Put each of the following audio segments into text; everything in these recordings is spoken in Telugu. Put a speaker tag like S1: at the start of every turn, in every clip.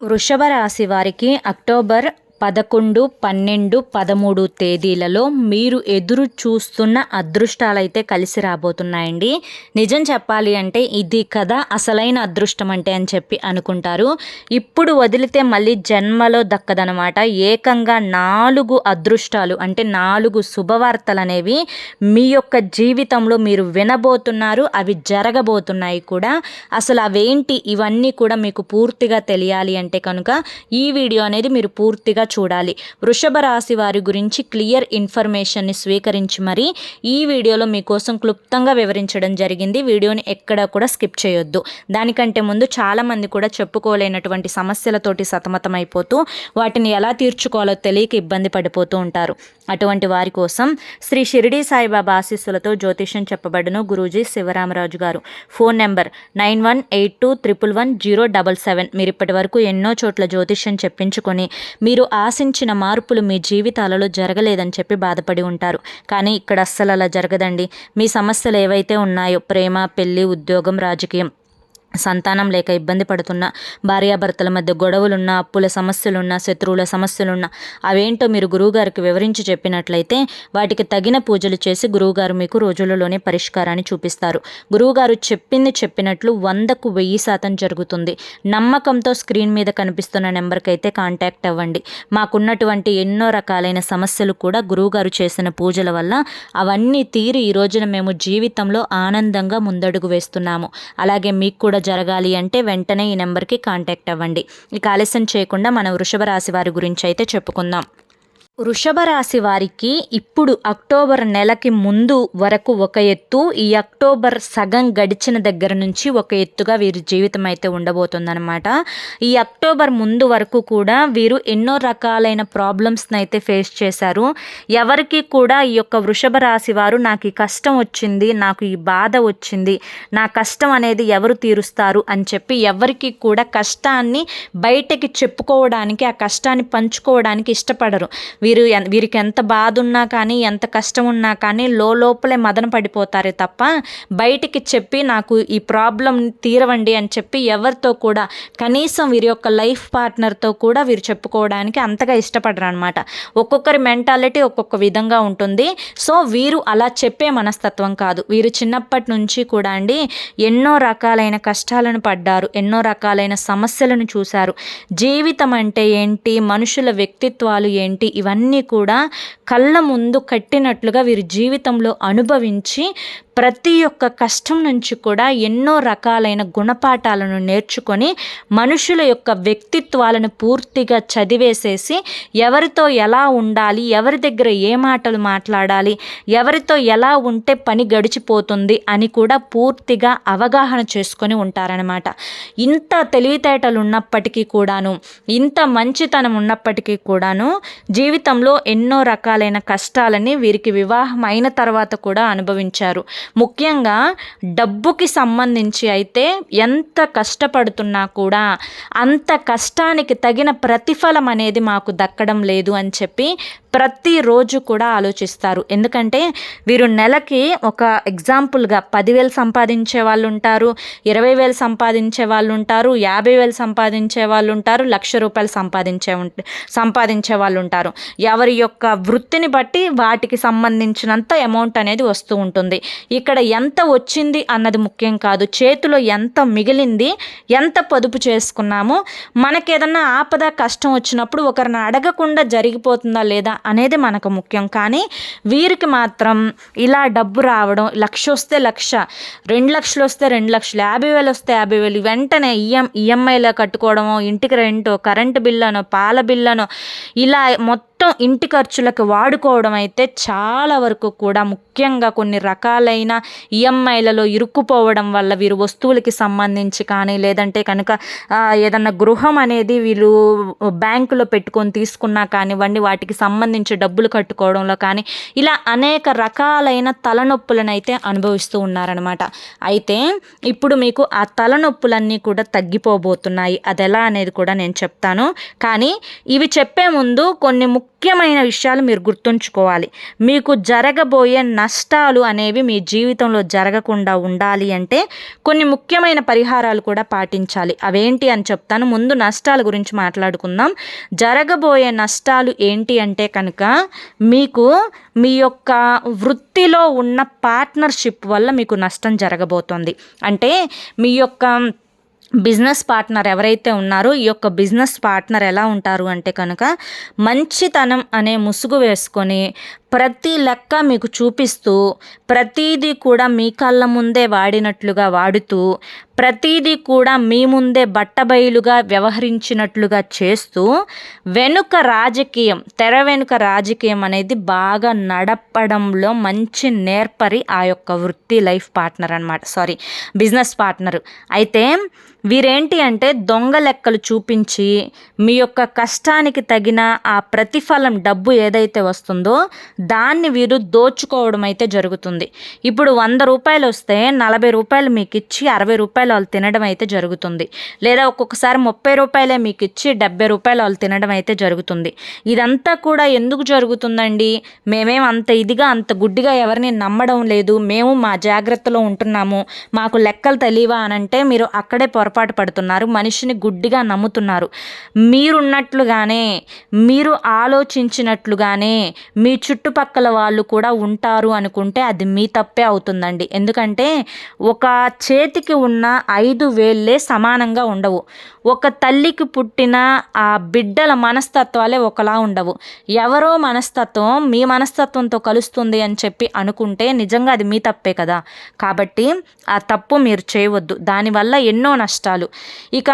S1: వృషభ రాశి వారికి అక్టోబర్ పదకొండు పన్నెండు పదమూడు తేదీలలో మీరు ఎదురు చూస్తున్న అదృష్టాలైతే కలిసి రాబోతున్నాయండి. నిజం చెప్పాలి అంటే ఇది కదా అసలైన అదృష్టం అంటే అని చెప్పి అనుకుంటారు. ఇప్పుడు వదిలితే మళ్ళీ జన్మలో దక్కదనమాట ఏకంగా నాలుగు అదృష్టాలు అంటే నాలుగు శుభవార్తలు అనేవి మీ యొక్క జీవితంలో మీరు వినబోతున్నారు అవి జరగబోతున్నాయి కూడా. అసలు అవేంటి? ఇవన్నీ కూడా మీకు పూర్తిగా తెలియాలి అంటే కనుక ఈ వీడియో అనేది మీరు పూర్తిగా చూడాలి. వృషభ రాశి వారి గురించి క్లియర్ ఇన్ఫర్మేషన్ని స్వీకరించి మరి ఈ వీడియోలో మీకోసం క్లుప్తంగా వివరించడం జరిగింది. వీడియోని ఎక్కడ కూడా స్కిప్ చేయొద్దు. దానికంటే ముందు చాలామంది కూడా చెప్పుకోలేనటువంటి సమస్యలతోటి సతమతమైపోతూ వాటిని ఎలా తీర్చుకోవాలో తెలియక ఇబ్బంది పడిపోతూ ఉంటారు. అటువంటి వారి కోసం శ్రీ షిరిడి సాయిబాబా ఆశీస్సులతో జ్యోతిష్యం చెప్పబడును గురూజీ శివరామరాజు గారు. Phone number nine one eight two triple one zero double seven. మీరు ఇప్పటి వరకు ఎన్నో చోట్ల జ్యోతిష్యం చెప్పించుకొని మీరు ఆశించిన మార్పులు మీ జీవితాలలో జరగలేదని చెప్పి బాధపడి ఉంటారు. కానీ ఇక్కడ అస్సలు అలా జరగదండి. మీ సమస్యలు ఏవైతే ఉన్నాయో ప్రేమ పెళ్ళి ఉద్యోగం రాజకీయం సంతానం లేక ఇబ్బంది పడుతున్న భార్యాభర్తల మధ్య గొడవలున్న అప్పుల సమస్యలున్న శత్రువుల సమస్యలున్న అవేంటో మీరు గురువుగారికి వివరించి చెప్పినట్లయితే వాటికి తగిన పూజలు చేసి గురువుగారు మీకు రోజులలోనే పరిష్కారాన్ని చూపిస్తారు. గురువుగారు చెప్పింది చెప్పినట్లు వందకు వెయ్యి శాతం జరుగుతుంది. నమ్మకంతో స్క్రీన్ మీద కనిపిస్తున్న నెంబర్కి అయితే కాంటాక్ట్ అవ్వండి. మాకున్నటువంటి ఎన్నో రకాలైన సమస్యలు కూడా గురువుగారు చేసిన పూజల వల్ల అవన్నీ తీరి ఈ రోజున మేము జీవితంలో ఆనందంగా ముందడుగు వేస్తున్నాము. అలాగే మీకు కూడా జరగాలి అంటే వెంటనే ఈ నెంబర్కి కాంటాక్ట్ అవ్వండి. ఇక ఆలస్యం చేయకుండా మన వృషభ రాశి వారి గురించి అయితే చెప్పుకుందాం. వృషభ రాశి వారికి ఇప్పుడు అక్టోబర్ నెలకి ముందు వరకు ఒక ఎత్తు ఈ అక్టోబర్ సగం గడిచిన దగ్గర నుంచి ఒక ఎత్తుగా వీరి జీవితం అయితే ఉండబోతుందన్నమాట. ఈ అక్టోబర్ ముందు వరకు కూడా వీరు ఎన్నో రకాలైన ప్రాబ్లమ్స్ని అయితే ఫేస్ చేశారు. ఎవరికి కూడా ఈ యొక్క వృషభ రాశి వారు నాకు ఈ కష్టం వచ్చింది నాకు ఈ బాధ వచ్చింది నా కష్టం అనేది ఎవరు తీరుస్తారు? అని చెప్పి ఎవరికి కూడా కష్టాన్ని బయటకి చెప్పుకోవడానికి ఆ కష్టాన్ని పంచుకోవడానికి ఇష్టపడరు. వీరు వీరికి ఎంత బాధ ఉన్నా కానీ ఎంత కష్టం ఉన్నా కానీ లోపలే మదన పడిపోతారే తప్ప బయటికి చెప్పి నాకు ఈ ప్రాబ్లం తీరవండి అని చెప్పి ఎవరితో కూడా కనీసం వీరి యొక్క లైఫ్ పార్ట్నర్తో కూడా వీరు చెప్పుకోవడానికి అంతగా ఇష్టపడరు అనమాట ఒక్కొక్కరి మెంటాలిటీ ఒక్కొక్క విధంగా ఉంటుంది. సో వీరు అలా చెప్పే మనస్తత్వం కాదు. వీరు చిన్నప్పటి నుంచి కూడా అండి ఎన్నో రకాలైన కష్టాలను పడ్డారు ఎన్నో రకాలైన సమస్యలను చూశారు. జీవితం అంటే ఏంటి మనుషుల వ్యక్తిత్వాలు ఏంటి ఇవన్నీ అన్నీ కూడా కళ్ళ ముందు కట్టినట్లుగా వీరి జీవితంలో అనుభవించి ప్రతి ఒక్క కష్టం నుంచి కూడా ఎన్నో రకాలైన గుణపాఠాలను నేర్చుకొని మనుషుల యొక్క వ్యక్తిత్వాలను పూర్తిగా చదివేసేసి ఎవరితో ఎలా ఉండాలి ఎవరి దగ్గర ఏ మాటలు మాట్లాడాలి ఎవరితో ఎలా ఉంటే పని గడిచిపోతుంది అని కూడా పూర్తిగా అవగాహన చేసుకొని ఉంటారనమాట ఇంత తెలివితేటలు ఉన్నప్పటికీ కూడాను ఇంత మంచితనం ఉన్నప్పటికీ కూడాను జీవితంలో ఎన్నో రకాలైన కష్టాలని వీరికి వివాహం అయిన తర్వాత కూడా అనుభవించారు. ముఖ్యంగా డబ్బుకి సంబంధించి అయితే ఎంత కష్టపడుతున్నా కూడా అంత కష్టానికి తగిన ప్రతిఫలం అనేది మాకు దక్కడం లేదు అని చెప్పి ప్రతిరోజు కూడా ఆలోచిస్తారు. ఎందుకంటే వీరు నెలకి ఒక ఎగ్జాంపుల్గా పదివేలు సంపాదించే వాళ్ళు ఉంటారు ఇరవై వేలు సంపాదించే వాళ్ళు ఉంటారు యాభై వేలు సంపాదించే వాళ్ళు ఉంటారు లక్ష రూపాయలు సంపాదించే సంపాదించే వాళ్ళు ఉంటారు. ఎవరి యొక్క వృత్తిని బట్టి వాటికి సంబంధించినంత అమౌంట్ అనేది వస్తూ ఉంటుంది. ఇక్కడ ఎంత వచ్చింది అన్నది ముఖ్యం కాదు. చేతిలో ఎంత మిగిలింది ఎంత పొదుపు చేసుకున్నామో మనకేదన్నా ఆపద కష్టం వచ్చినప్పుడు ఒకరిని అడగకుండా జరిగిపోతుందా లేదా అనేది మనకు ముఖ్యం. కానీ వీరికి మాత్రం ఇలా డబ్బు రావడం లక్ష వస్తే లక్ష రెండు లక్షలు వస్తే రెండు లక్షలు యాభై వేలు వస్తే యాభై వేలు వెంటనే ఈఎం ఈఎంఐలో కట్టుకోవడమో ఇంటికి రెంటో కరెంటు బిల్లనో పాల బిల్లనో ఇలా మొత్తం మొత్తం ఇంటి ఖర్చులకు వాడుకోవడం అయితే చాలా వరకు కూడా ముఖ్యంగా కొన్ని రకాలైన ఈఎంఐలలో ఇరుక్కుపోవడం వల్ల వీరు వస్తువులకి సంబంధించి కానీ లేదంటే కనుక ఏదన్నా గృహం అనేది వీళ్ళు బ్యాంకులో పెట్టుకొని తీసుకున్నా కానివ్వండి వాటికి సంబంధించి డబ్బులు కట్టుకోవడంలో కానీ ఇలా అనేక రకాలైన తలనొప్పులను అయితే అనుభవిస్తూ ఉన్నారనమాట అయితే ఇప్పుడు మీకు ఆ తలనొప్పులన్నీ కూడా తగ్గిపోబోతున్నాయి. అది ఎలా అనేది కూడా నేను చెప్తాను. కానీ ఇవి చెప్పే ముందు కొన్ని ముఖ్య ముఖ్యమైన విషయాలు మీరు గుర్తుంచుకోవాలి. మీకు జరగబోయే నష్టాలు అనేవి మీ జీవితంలో జరగకుండా ఉండాలి అంటే కొన్ని ముఖ్యమైన పరిహారాలు కూడా పాటించాలి. అవేంటి అని చెప్తాను. ముందు నష్టాల గురించి మాట్లాడుకుందాం. జరగబోయే నష్టాలు ఏంటి అంటే కనుక మీకు మీ యొక్క వృత్తిలో ఉన్న పార్ట్నర్షిప్ వల్ల మీకు నష్టం జరగబోతోంది. అంటే మీ యొక్క బిజినెస్ పార్ట్నర్ ఎవరైతే ఉన్నారో ఈ యొక్క బిజినెస్ పార్ట్నర్ ఎలా ఉంటారు అంటే కనుక మంచితనం అనే ముసుగు వేసుకొని ప్రతి లెక్క మీకు చూపిస్తూ ప్రతీది కూడా మీ కళ్ళ ముందే వాడినట్లుగా వాడుతూ ప్రతీది కూడా మీ ముందే బట్టబయలుగా వ్యవహరించినట్లుగా చేస్తూ వెనుక రాజకీయం తెర వెనుక రాజకీయం అనేది బాగా నడపడంలో మంచి నేర్పరి ఆ యొక్క వృత్తి లైఫ్ పార్ట్నర్ అనమాట సారీ బిజినెస్ పార్ట్నర్. అయితే వీరేంటి అంటే దొంగ లెక్కలు చూపించి మీ యొక్క కష్టానికి తగిన ఆ ప్రతిఫలం డబ్బు ఏదైతే వస్తుందో దాన్ని వీరు దోచుకోవడం అయితే జరుగుతుంది. ఇప్పుడు వంద రూపాయలు వస్తే నలభై రూపాయలు మీకు ఇచ్చి అరవై రూపాయలు వాళ్ళు తినడం అయితే జరుగుతుంది. లేదా ఒక్కొక్కసారి ముప్పై రూపాయలే మీకు ఇచ్చి డెబ్బై రూపాయలు వాళ్ళు తినడం అయితే జరుగుతుంది. ఇదంతా కూడా ఎందుకు జరుగుతుందండి? మేమేం అంత ఇదిగా అంత గుడ్డిగా ఎవరిని నమ్మడం లేదు. మేము మా జాగ్రత్తలో ఉంటున్నాము. మాకు లెక్కలు తెలియవా అని అంటే మీరు అక్కడే పొరపాటు పడుతున్నారు. మనిషిని గుడ్డిగా నమ్ముతున్నారు. మీరున్నట్లుగానే మీరు ఆలోచించినట్లుగానే మీ చుట్టూ చుట్టుపక్కల వాళ్ళు కూడా ఉంటారు అనుకుంటే అది మీ తప్పే అవుతుందండి. ఎందుకంటే ఒక చేతికి ఉన్న ఐదు వేళ్ళే సమానంగా ఉండవు. ఒక తల్లికి పుట్టిన ఆ బిడ్డల మనస్తత్వాలే ఒకలా ఉండవు. ఎవరో మనస్తత్వం మీ మనస్తత్వంతో కలుస్తుంది అని చెప్పి అనుకుంటే నిజంగా అది మీ తప్పే కదా. కాబట్టి ఆ తప్పు మీరు చేయవద్దు. దానివల్ల ఎన్నో నష్టాలు. ఇక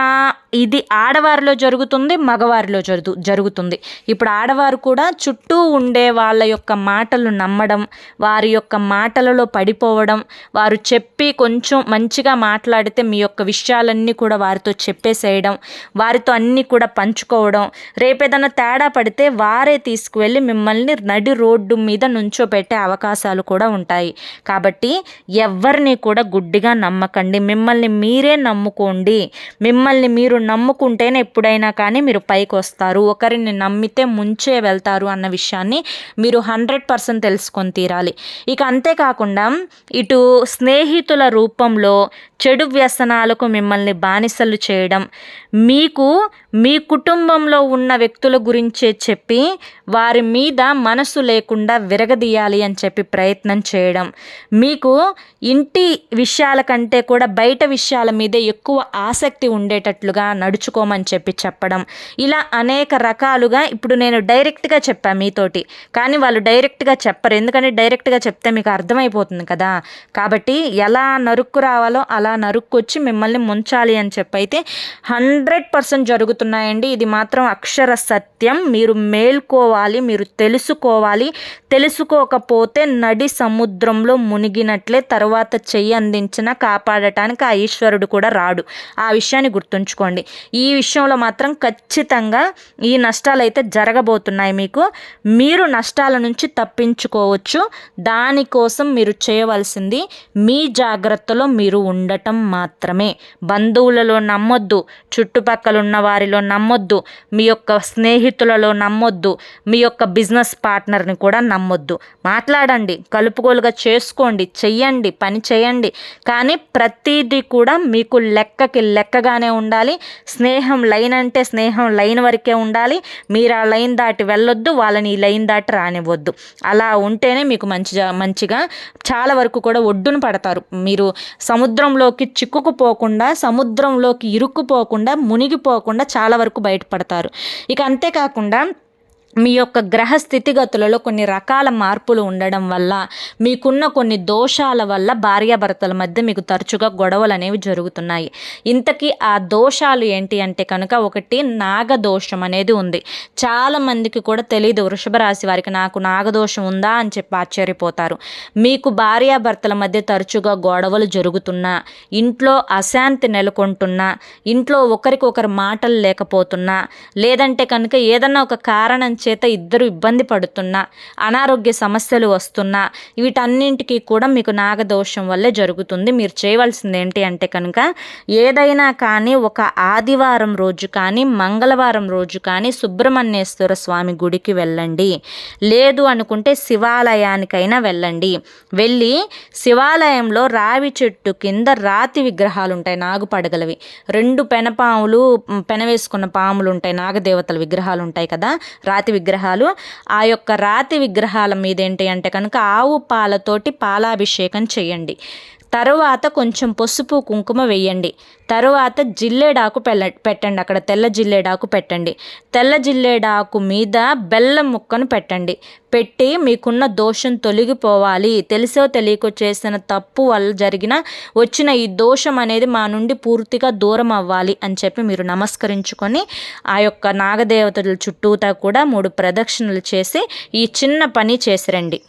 S1: ఇది ఆడవారిలో జరుగుతుంది మగవారిలో జరుగు జరుగుతుంది. ఇప్పుడు ఆడవారు కూడా చుట్టూ ఉండే వాళ్ళ యొక్క మాటలు నమ్మడం వారి యొక్క మాటలలో పడిపోవడం వారు చెప్పి కొంచెం మంచిగా మాట్లాడితే మీ యొక్క విషయాలన్నీ కూడా వారితో చెప్పేసేయడం వారితో అన్నీ కూడా పంచుకోవడం. రేపేదన్నా తేడా పడితే వారే తీసుకువెళ్ళి మిమ్మల్ని నడి రోడ్డు మీద నుంచోబెట్టే అవకాశాలు కూడా ఉంటాయి. కాబట్టి ఎవరిని కూడా గుడ్డిగా నమ్మకండి. మిమ్మల్ని మీరే నమ్ముకోండి. మిమ్మల్ని మీరు నమ్ముకుంటేనే ఎప్పుడైనా కానీ మీరు పైకి వస్తారు ఒకరిని నమ్మితే ముంచే వెళ్తారు అన్న విషయాన్ని మీరు హండ్రెడ్ పర్సెంట్ తెలుసుకొని తీరాలి. ఇక అంతేకాకుండా ఇటు స్నేహితుల రూపంలో చెడు వ్యసనాలకు మిమ్మల్ని బానిసలు చేయడం మీకు మీ కుటుంబంలో ఉన్న వ్యక్తుల గురించే చెప్పి వారి మీద మనసు లేకుండా విరగదీయాలి అని చెప్పి ప్రయత్నం చేయడం. మీకు ఇంటి విషయాల కంటే కూడా బయట విషయాల మీదే ఎక్కువ ఆసక్తి ఉండేటట్లుగా నడుచుకోమని చెప్పి చెప్పడం. ఇలా అనేక రకాలుగా ఇప్పుడు నేను డైరెక్ట్గా చెప్పాను మీతోటి. కానీ వాళ్ళు డైరెక్ట్గా చెప్పరు. ఎందుకంటే డైరెక్ట్గా చెప్తే మీకు అర్థమైపోతుంది కదా? కాబట్టి ఎలా నరుక్కు రావాలో అలా నరుక్కొచ్చి మిమ్మల్ని ముంచాలి అని చెప్పి అయితే హండ్రెడ్ పర్సెంట్ జరుగుతున్నాయండి. ఇది మాత్రం అక్షర సత్యం. మీరు మేల్కోవాలి మీరు తెలుసుకోవాలి. తెలుసుకోకపోతే నడి సముద్రంలో మునిగినట్లే తర్వాత చెయ్యి అందించిన కాపాడటానికి ఆ ఈశ్వరుడు కూడా రాడు. ఆ విషయాన్ని గుర్తుంచుకోండి. ఈ విషయంలో మాత్రం ఖచ్చితంగా ఈ నష్టాలు అయితే జరగబోతున్నాయి మీకు. మీరు నష్టాల నుంచి నుంచి తప్పించుకోవచ్చు. దానికోసం మీరు చేయవలసింది మీ జాగ్రత్తలో మీరు ఉండటం మాత్రమే. బంధువులలో నమ్మొద్దు చుట్టుపక్కల ఉన్న వారిలో నమ్మొద్దు మీ యొక్క స్నేహితులలో నమ్మొద్దు మీ యొక్క బిజినెస్ పార్ట్నర్ని కూడా నమ్మొద్దు. మాట్లాడండి కలుపుకోలుగా చేసుకోండి చెయ్యండి పని చేయండి కానీ ప్రతిదీ కూడా మీకు లెక్కకి లెక్కగానే ఉండాలి. స్నేహం లైన్ అంటే స్నేహం లైన్ వరకే ఉండాలి. మీరు ఆ లైన్ దాటి వెళ్ళొద్దు వాళ్ళని ఈ లైన్ దాటి రానివ్వద్దు. అలా ఉంటేనే మీకు మంచిగా మంచిగా చాలా వరకు కూడా ఒడ్డున పడతారు. మీరు సముద్రంలోకి చిక్కుకుపోకుండా సముద్రంలోకి ఇరుక్కుపోకుండా మునిగిపోకుండా చాలా వరకు బయటపడతారు. ఇక అంతేకాకుండా మీ యొక్క గ్రహ స్థితిగతులలో కొన్ని రకాల మార్పులు ఉండడం వల్ల మీకున్న కొన్ని దోషాల వల్ల భార్యాభర్తల మధ్య మీకు తరచుగా గొడవలు అనేవి జరుగుతున్నాయి. ఇంతకీ ఆ దోషాలు ఏంటి అంటే కనుక ఒకటి నాగదోషం అనేది ఉంది. చాలా మందికి కూడా తెలియదు వృషభ రాశి వారికి నాకు నాగదోషం ఉందా అని చెప్పి ఆశ్చర్యపోతారు. మీకు భార్యాభర్తల మధ్య తరచుగా గొడవలు జరుగుతున్నా ఇంట్లో అశాంతి నెలకొంటున్నా ఇంట్లో ఒకరికొకరు మాటలు లేకపోతున్నా లేదంటే కనుక ఏదన్నా ఒక కారణం చేత ఇద్దరు ఇబ్బంది పడుతున్నా అనారోగ్య సమస్యలు వస్తున్నా వీటన్నింటికి కూడా మీకు నాగదోషం వల్లే జరుగుతుంది. మీరు చేయవలసింది ఏంటి అంటే కనుక ఏదైనా కానీ ఒక ఆదివారం రోజు కానీ మంగళవారం రోజు కానీ సుబ్రహ్మణ్యేశ్వర స్వామి గుడికి వెళ్ళండి. లేదు అనుకుంటే శివాలయానికైనా వెళ్ళండి. వెళ్ళి శివాలయంలో రావి చెట్టు కింద రాతి విగ్రహాలు ఉంటాయి నాగుపడగలవి. రెండు పెనపాములు పెనవేసుకున్న పాములు ఉంటాయి నాగదేవతల విగ్రహాలు ఉంటాయి కదా రాతి విగ్రహాలు. ఆ యొక్క రాతి విగ్రహాల మీద ఏంటి అంటే కనుక ఆవు పాలతోటి పాలాభిషేకం చేయండి. తరువాత కొంచెం పసుపు కుంకుమ వేయండి. తరువాత జిల్లేడాకు పెళ్ళ పెట్టండి. అక్కడ తెల్ల జిల్లేడాకు పెట్టండి. తెల్ల జిల్లేడాకు మీద బెల్లం ముక్కను పెట్టండి. పెట్టి మీకున్న దోషం తొలగిపోవాలి. తెలిసో తెలియకో చేసిన తప్పు వల్ల జరిగిన వచ్చిన ఈ దోషం అనేది మా నుండి పూర్తిగా దూరం అవ్వాలి అని చెప్పి మీరు నమస్కరించుకొని ఆ యొక్క నాగదేవతల చుట్టూతా కూడా మూడు ప్రదక్షిణలు చేసి ఈ చిన్న పని చేసిరండి.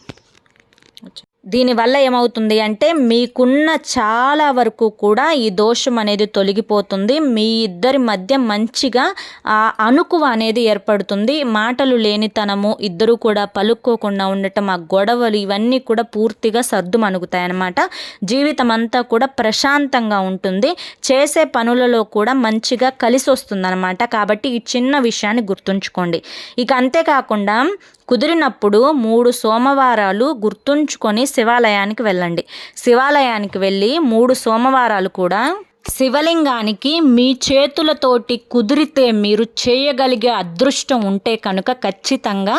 S1: దీనివల్ల ఏమవుతుంది అంటే మీకున్న చాలా వరకు కూడా ఈ దోషం అనేది తొలగిపోతుంది. మీ ఇద్దరి మధ్య మంచిగా ఆ అణుకువ అనేది ఏర్పడుతుంది. మాటలు లేనితనము ఇద్దరు కూడా పలుక్కోకుండా ఉండటం ఆ గొడవలు ఇవన్నీ కూడా పూర్తిగా సర్దు అన్నమాట జీవితం అంతా కూడా ప్రశాంతంగా ఉంటుంది. చేసే పనులలో కూడా మంచిగా కలిసి వస్తుందన్నమాట కాబట్టి ఈ చిన్న విషయాన్ని గుర్తుంచుకోండి. ఇక అంతేకాకుండా కుదిరినప్పుడు మూడు సోమవారాలు గుర్తుంచుకొని శివాలయానికి వెళ్ళండి. శివాలయానికి వెళ్ళి మూడు సోమవారాలు కూడా శివలింగానికి మీ చేతులతోటి కుదిరితే మీరు చేయగలిగే అదృష్టం ఉంటే కనుక ఖచ్చితంగా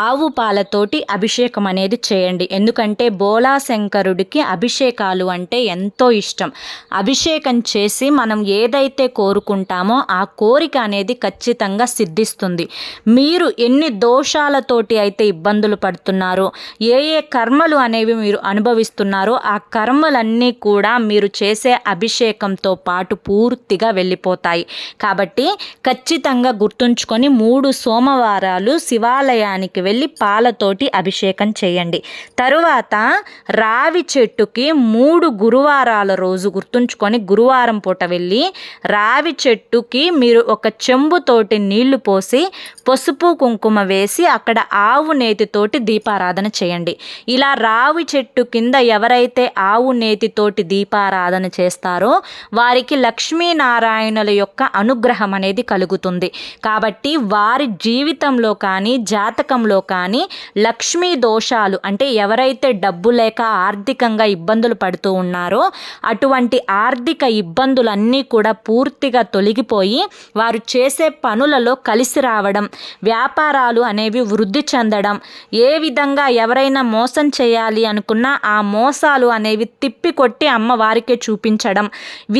S1: ఆవు పాలతోటి అభిషేకం అనేది చేయండి. ఎందుకంటే బోలా శంకరుడికి అభిషేకాలు అంటే ఎంతో ఇష్టం. అభిషేకం చేసి మనం ఏదైతే కోరుకుంటామో ఆ కోరిక అనేది ఖచ్చితంగా సిద్ధిస్తుంది. మీరు ఎన్ని దోషాలతోటి అయితే ఇబ్బందులు పడుతున్నారో ఏ ఏ కర్మలు అనేవి మీరు అనుభవిస్తున్నారో ఆ కర్మలన్నీ కూడా మీరు చేసే అభిషేకంతో తో పాటు పూర్తిగా వెళ్ళిపోతాయి. కాబట్టి ఖచ్చితంగా గుర్తుంచుకొని మూడు సోమవారాలు శివాలయానికి వెళ్ళి పాలతోటి అభిషేకం చేయండి. తరువాత రావి చెట్టుకి మూడు గురువారాల రోజు గుర్తుంచుకొని గురువారం పూట వెళ్ళి రావి చెట్టుకి మీరు ఒక చెంబుతోటి నీళ్ళు పోసి పసుపు కుంకుమ వేసి అక్కడ ఆవు నేతితోటి దీపారాధన చేయండి. ఇలా రావి చెట్టు కింద ఎవరైతే ఆవు నేతితోటి దీపారాధన చేస్తారో వారికి లక్ష్మీనారాయణుల యొక్క అనుగ్రహం అనేది కలుగుతుంది. కాబట్టి వారి జీవితంలో కానీ జాతకంలో కానీ లక్ష్మీ దోషాలు అంటే ఎవరైతే డబ్బు లేక ఆర్థికంగా ఇబ్బందులు పడుతూ ఉన్నారో అటువంటి ఆర్థిక ఇబ్బందులన్నీ కూడా పూర్తిగా తొలగిపోయి వారు చేసే పనులలో కలిసి రావడం వ్యాపారాలు అనేవి వృద్ధి చెందడం ఏ విధంగా ఎవరైనా మోసం చేయాలి అనుకున్నా ఆ మోసాలు అనేవి తిప్పికొట్టి అమ్మవారికే చూపించడం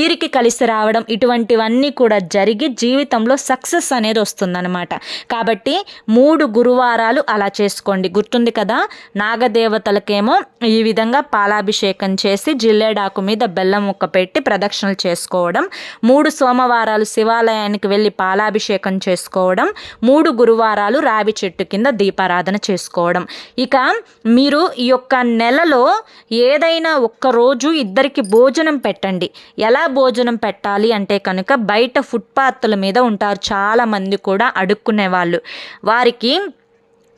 S1: వీరికి కలిసి రావడం ఇటువంటివన్నీ కూడా జరిగి జీవితంలో సక్సెస్ అనేది వస్తుందన్నమాట. కాబట్టి మూడు గురువారాలు అలా చేసుకోండి. గుర్తుంది కదా? నాగదేవతలకేమో ఈ విధంగా పాలాభిషేకం చేసి జిల్లేడాకు మీద బెల్లం ముక్క పెట్టి ప్రదక్షిణలు చేసుకోవడం మూడు సోమవారాలు శివాలయానికి వెళ్ళి పాలాభిషేకం చేసుకోవడం మూడు గురువారాలు రావి చెట్టు కింద దీపారాధన చేసుకోవడం. ఇక మీరు ఈ యొక్క నెలలో ఏదైనా ఒక్క రోజు ఇద్దరికి భోజనం పెట్టండి. ఎలా భోజనం పెట్టాలి అంటే కనుక బయట ఫుట్పాత్ల మీద ఉంటారు. చాలామంది కూడా అడుక్కునే వాళ్ళు. వారికి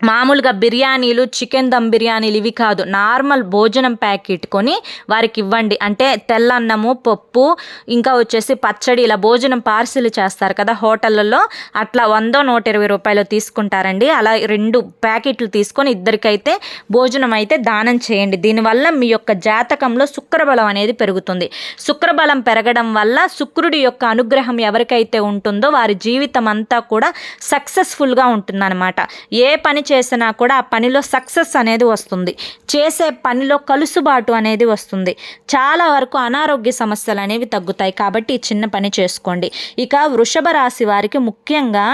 S1: మామూలుగా బిర్యానీలు చికెన్ దమ్ బిర్యానీలు ఇవి కాదు. నార్మల్ భోజనం ప్యాకెట్ కొని వారికి ఇవ్వండి. అంటే తెల్లన్నము పప్పు ఇంకా వచ్చేసి పచ్చడి ఇలా భోజనం పార్సిల్ చేస్తారు కదా హోటళ్ళల్లో. అట్లా వందో నూట ఇరవై రూపాయలు తీసుకుంటారండి. అలా రెండు ప్యాకెట్లు తీసుకొని ఇద్దరికైతే భోజనం అయితే దానం చేయండి. దీనివల్ల మీ యొక్క జాతకంలో శుక్రబలం అనేది పెరుగుతుంది. శుక్రబలం పెరగడం వల్ల శుక్రుడి యొక్క అనుగ్రహం ఎవరికైతే ఉంటుందో వారి జీవితం అంతా కూడా సక్సెస్ఫుల్గా ఉంటుందన్నమాట. ఏ పని చేసినా కూడా ఆ పనిలో సక్సెస్ అనేది వస్తుంది. చేసే పనిలో కలుసుబాటు అనేది వస్తుంది. చాలా వరకు అనారోగ్య సమస్యలు అనేవి తగ్గుతాయి. కాబట్టి ఈ చిన్న పని చేసుకోండి. ఇక వృషభ రాశి వారికి ముఖ్యంగా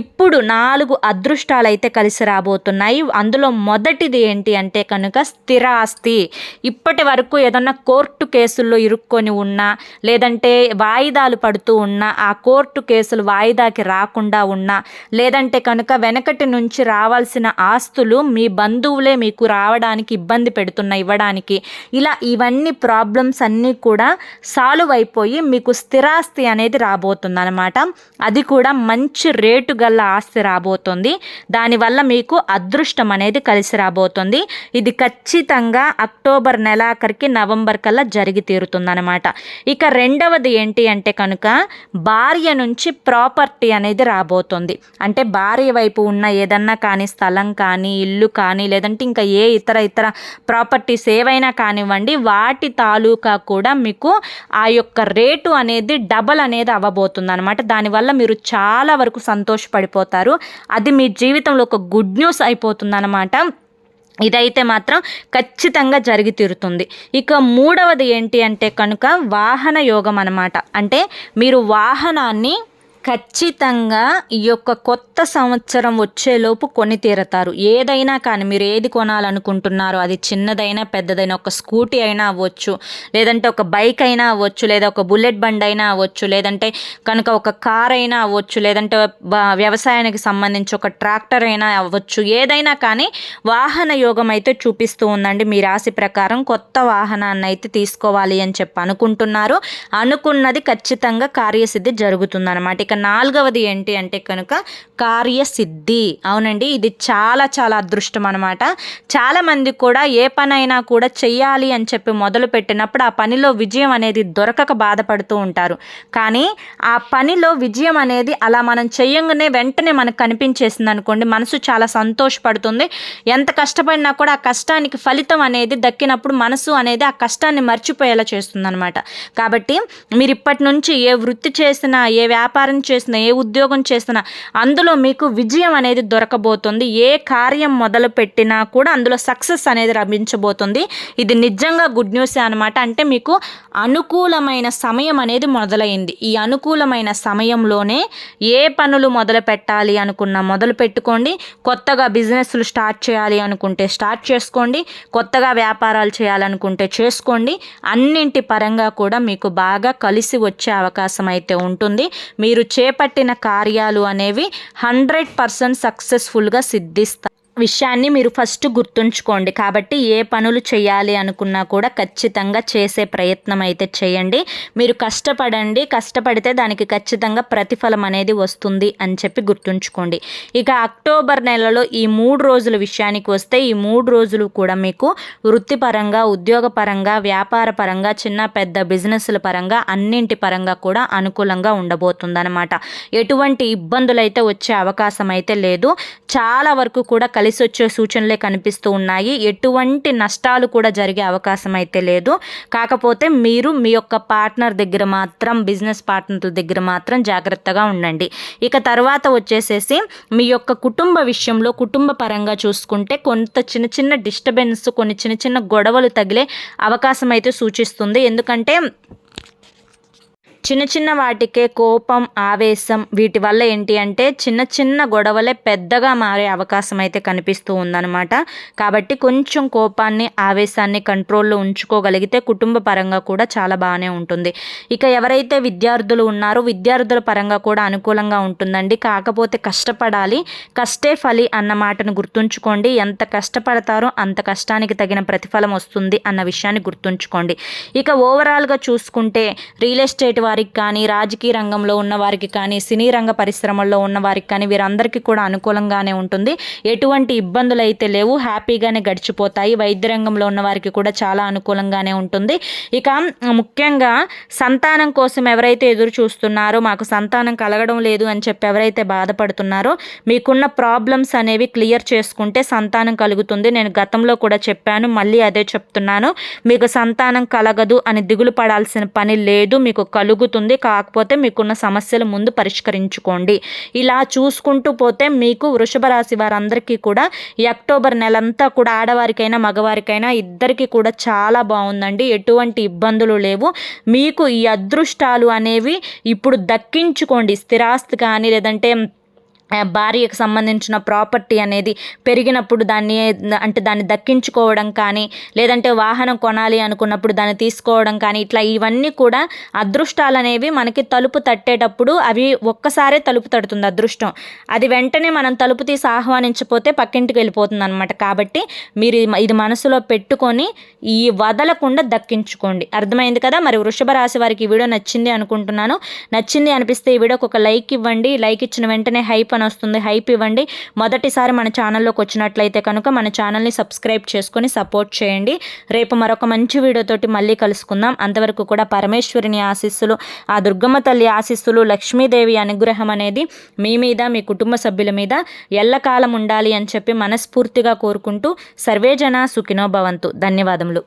S1: ఇప్పుడు నాలుగు అదృష్టాలు అయితే కలిసి రాబోతున్నాయి. అందులో మొదటిది ఏంటి అంటే కనుక స్థిరాస్తి. ఇప్పటి వరకు ఏదన్నా కోర్టు కేసుల్లో ఇరుక్కొని ఉన్నా లేదంటే వాయిదాలు పడుతూ ఉన్నా ఆ కోర్టు కేసులు వాయిదాకి రాకుండా ఉన్నా లేదంటే కనుక వెనకటి నుంచి రావాల్సిన రావాల్సిన ఆస్తులు మీ బంధువులే మీకు రావడానికి ఇబ్బంది పెడుతున్నాయి ఇవ్వడానికి. ఇలా ఇవన్నీ ప్రాబ్లమ్స్ అన్నీ కూడా సాల్వ్ అయిపోయి మీకు స్థిరాస్తి అనేది రాబోతుంది అనమాట అది కూడా మంచి రేటు గల ఆస్తి రాబోతుంది. దానివల్ల మీకు అదృష్టం అనేది కలిసి రాబోతుంది. ఇది ఖచ్చితంగా అక్టోబర్ నెలాఖరికి నవంబర్ కల్లా జరిగి తీరుతుందనమాట ఇక రెండవది ఏంటి అంటే కనుక భార్య నుంచి ప్రాపర్టీ అనేది రాబోతుంది. అంటే భార్య వైపు ఉన్న ఏదన్నా కానీ స్థలం స్థలం కానీ ఇల్లు కానీ లేదంటే ఇంకా ఏ ఇతర ఇతర ప్రాపర్టీస్ ఏవైనా కానివ్వండి వాటి తాలూకా కూడా మీకు ఆ యొక్క రేటు అనేది డబల్ అనేది అవ్వబోతుంది అనమాట దానివల్ల మీరు చాలా వరకు సంతోషపడిపోతారు. అది మీ జీవితంలో ఒక గుడ్ న్యూస్ అయిపోతుంది అనమాట ఇదైతే మాత్రం ఖచ్చితంగా జరిగి తీరుతుంది. ఇక మూడవది ఏంటి అంటే కనుక వాహన యోగం అనమాట అంటే మీరు వాహనాన్ని ఖచ్చితంగా ఈ యొక్క కొత్త సంవత్సరం వచ్చేలోపు కొని తీరతారు. ఏదైనా కానీ మీరు ఏది కొనాలనుకుంటున్నారో అది చిన్నదైనా పెద్దదైనా ఒక స్కూటీ అయినా అవ్వచ్చు లేదంటే ఒక బైక్ అయినా అవ్వచ్చు లేదా ఒక బుల్లెట్ బండి అయినా అవ్వచ్చు లేదంటే కనుక ఒక కార్ అయినా అవ్వచ్చు లేదంటే వ్యవసాయానికి సంబంధించి ఒక ట్రాక్టర్ అయినా అవ్వచ్చు ఏదైనా కానీ వాహన యోగం అయితే చూపిస్తూ ఉందండి. మీ రాశి ప్రకారం కొత్త వాహనాన్ని అయితే తీసుకోవాలి అని చెప్పి అనుకుంటున్నారు. అనుకున్నది ఖచ్చితంగా కార్యసిద్ధి జరుగుతుందన్నమాట. ఇక నాలుగవది ఏంటి అంటే కనుక కార్యసిద్ధి. అవునండి ఇది చాలా చాలా అదృష్టం అనమాట చాలామంది కూడా ఏ పనైనా కూడా చెయ్యాలి అని చెప్పి మొదలు పెట్టినప్పుడు ఆ పనిలో విజయం అనేది దొరకక బాధపడుతూ ఉంటారు. కానీ ఆ పనిలో విజయం అనేది అలా మనం చెయ్యంగానే వెంటనే మనకు కనిపించేసింది అనుకోండి మనసు చాలా సంతోషపడుతుంది. ఎంత కష్టపడినా కూడా ఆ కష్టానికి ఫలితం అనేది దక్కినప్పుడు మనసు అనేది ఆ కష్టాన్ని మర్చిపోయేలా చేస్తుంది అనమాట కాబట్టి మీరు ఇప్పటి నుంచి ఏ వృత్తి చేసినా ఏ వ్యాపారం చేసినా ఏ ఉద్యోగం చేసినా అందులో మీకు విజయం అనేది దొరకబోతుంది. ఏ కార్యం మొదలు పెట్టినా కూడా అందులో సక్సెస్ అనేది లభించబోతుంది. ఇది నిజంగా గుడ్ న్యూస్ అనమాట అంటే మీకు అనుకూలమైన సమయం అనేది మొదలైంది. ఈ అనుకూలమైన సమయంలోనే ఏ పనులు మొదలు పెట్టాలి అనుకున్నా మొదలు పెట్టుకోండి కొత్తగా బిజినెస్లు స్టార్ట్ చేయాలి అనుకుంటే స్టార్ట్ చేసుకోండి. కొత్తగా వ్యాపారాలు చేయాలనుకుంటే చేసుకోండి. అన్నింటి పరంగా కూడా మీకు బాగా కలిసి వచ్చే అవకాశం అయితే ఉంటుంది. మీరు చేపట్టిన కార్యాలు అనేవి హండ్రెడ్ పర్సెంట్ సక్సెస్ఫుల్గా సిద్ధిస్తాయి. విషయాన్ని మీరు ఫస్ట్ గుర్తుంచుకోండి. కాబట్టి ఏ పనులు చేయాలి అనుకున్నా కూడా ఖచ్చితంగా చేసే ప్రయత్నం అయితే చేయండి. మీరు కష్టపడండి. కష్టపడితే దానికి ఖచ్చితంగా ప్రతిఫలం అనేది వస్తుంది అని చెప్పి గుర్తుంచుకోండి. ఇక అక్టోబర్ నెలలో ఈ మూడు రోజుల విషయానికి వస్తే ఈ మూడు రోజులు కూడా మీకు వృత్తిపరంగా ఉద్యోగపరంగా వ్యాపార పరంగా చిన్న పెద్ద బిజినెస్ల పరంగా అన్నింటి పరంగా కూడా అనుకూలంగా ఉండబోతుందన్నమాట. ఎటువంటి ఇబ్బందులు అయితే వచ్చే అవకాశం అయితే లేదు. చాలా వరకు కూడా కలిసి వచ్చే సూచనలే కనిపిస్తూ ఉన్నాయి. ఎటువంటి నష్టాలు కూడా జరిగే అవకాశం అయితే లేదు. కాకపోతే మీరు మీ యొక్క పార్ట్నర్ దగ్గర మాత్రం బిజినెస్ పార్ట్నర్ల దగ్గర మాత్రం జాగ్రత్తగా ఉండండి. ఇక తర్వాత వచ్చేసేసి మీ యొక్క కుటుంబ విషయంలో కుటుంబ పరంగా చూసుకుంటే కొంత చిన్న చిన్న డిస్టర్బెన్స్ కొన్ని చిన్న చిన్న గొడవలు తగిలే అవకాశం అయితే సూచిస్తుంది. ఎందుకంటే చిన్న చిన్న వాటికే కోపం ఆవేశం వీటి వల్ల ఏంటి అంటే చిన్న చిన్న గొడవలే పెద్దగా మారే అవకాశం అయితే కనిపిస్తూ ఉందన్నమాట. కాబట్టి కొంచెం కోపాన్ని ఆవేశాన్ని కంట్రోల్లో ఉంచుకోగలిగితే కుటుంబ పరంగా కూడా చాలా బాగానే ఉంటుంది. ఇక ఎవరైతే విద్యార్థులు ఉన్నారో విద్యార్థుల పరంగా కూడా అనుకూలంగా ఉంటుందండి. కాకపోతే కష్టపడాలి. కష్టే ఫలి అన్న మాటను గుర్తుంచుకోండి. ఎంత కష్టపడతారో అంత కష్టానికి తగిన ప్రతిఫలం వస్తుంది అన్న విషయాన్ని గుర్తుంచుకోండి. ఇక ఓవరాల్గా చూసుకుంటే రియల్ ఎస్టేట్ వారు వారికి కానీ రాజకీయ రంగంలో ఉన్న వారికి కానీ సినీ రంగ పరిశ్రమల్లో ఉన్న వారికి కానీ వీరందరికీ కూడా అనుకూలంగానే ఉంటుంది. ఎటువంటి ఇబ్బందులు అయితే లేవు. హ్యాపీగానే గడిచిపోతాయి. వైద్య రంగంలో ఉన్న వారికి కూడా చాలా అనుకూలంగానే ఉంటుంది. ఇక ముఖ్యంగా సంతానం కోసం ఎవరైతే ఎదురు చూస్తున్నారో మాకు సంతానం కలగడం లేదు అని చెప్పి ఎవరైతే బాధపడుతున్నారో మీకున్న ప్రాబ్లమ్స్ అనేవి క్లియర్ చేసుకుంటే సంతానం కలుగుతుంది. నేను గతంలో కూడా చెప్పాను మళ్ళీ అదే చెప్తున్నాను. మీకు సంతానం కలగదు అని దిగులు పడాల్సిన పని లేదు. మీకు కలుగు తగ్గుతుంది కాకపోతే మీకున్న సమస్యలు ముందు పరిష్కరించుకోండి. ఇలా చూసుకుంటూ పోతే మీకు వృషభ రాశి వారందరికీ కూడా ఈ అక్టోబర్ నెలంతా కూడా ఆడవారికైనా మగవారికైనా ఇద్దరికీ కూడా చాలా బాగుందండి. ఎటువంటి ఇబ్బందులు లేవు. మీకు ఈ అదృష్టాలు అనేవి ఇప్పుడు దక్కించుకోండి. స్థిరాస్తి కానీ లేదంటే భార్యకు సంబంధించిన ప్రాపర్టీ అనేది పెరిగినప్పుడు దాన్ని అంటే దాన్ని దక్కించుకోవడం కానీ లేదంటే వాహనం కొనాలి అనుకున్నప్పుడు దాన్ని తీసుకోవడం కానీ ఇట్లా ఇవన్నీ కూడా అదృష్టాలు అనేవి మనకి తలుపు తట్టేటప్పుడు అవి ఒక్కసారే తలుపు తడుతుంది అదృష్టం. అది వెంటనే మనం తలుపు తీసి ఆహ్వానించిపోతే పక్కింటికి వెళ్ళిపోతుంది అనమాట కాబట్టి మీరు ఇది- ఇది మనసులో పెట్టుకొని ఈ వదలకుండా దక్కించుకోండి. అర్థమైంది కదా? మరి వృషభ రాశి వారికి ఈ వీడియో నచ్చింది అనుకుంటున్నాను. నచ్చింది అనిపిస్తే ఈ వీడియోకి ఒక లైక్ ఇవ్వండి. లైక్ ఇచ్చిన వెంటనే హైప్ అని వస్తుంది హైప్ ఇవ్వండి. మొదటిసారి మన ఛానల్లోకి వచ్చినట్లయితే కనుక మన ఛానల్ని సబ్స్క్రైబ్ చేసుకొని సపోర్ట్ చేయండి. రేపు మరొక మంచి వీడియోతోటి మళ్ళీ కలుసుకుందాం. అంతవరకు కూడా పరమేశ్వరిని ఆశీస్సులు ఆ దుర్గమ్మ తల్లి ఆశీస్సులు లక్ష్మీదేవి అనుగ్రహం అనేది మీ మీద మీ కుటుంబ సభ్యుల మీద ఎల్లకాలం ఉండాలి అని చెప్పి మనస్ఫూర్తిగా కోరుకుంటూ సర్వేజన సుఖినో భవంతు. ధన్యవాదములు.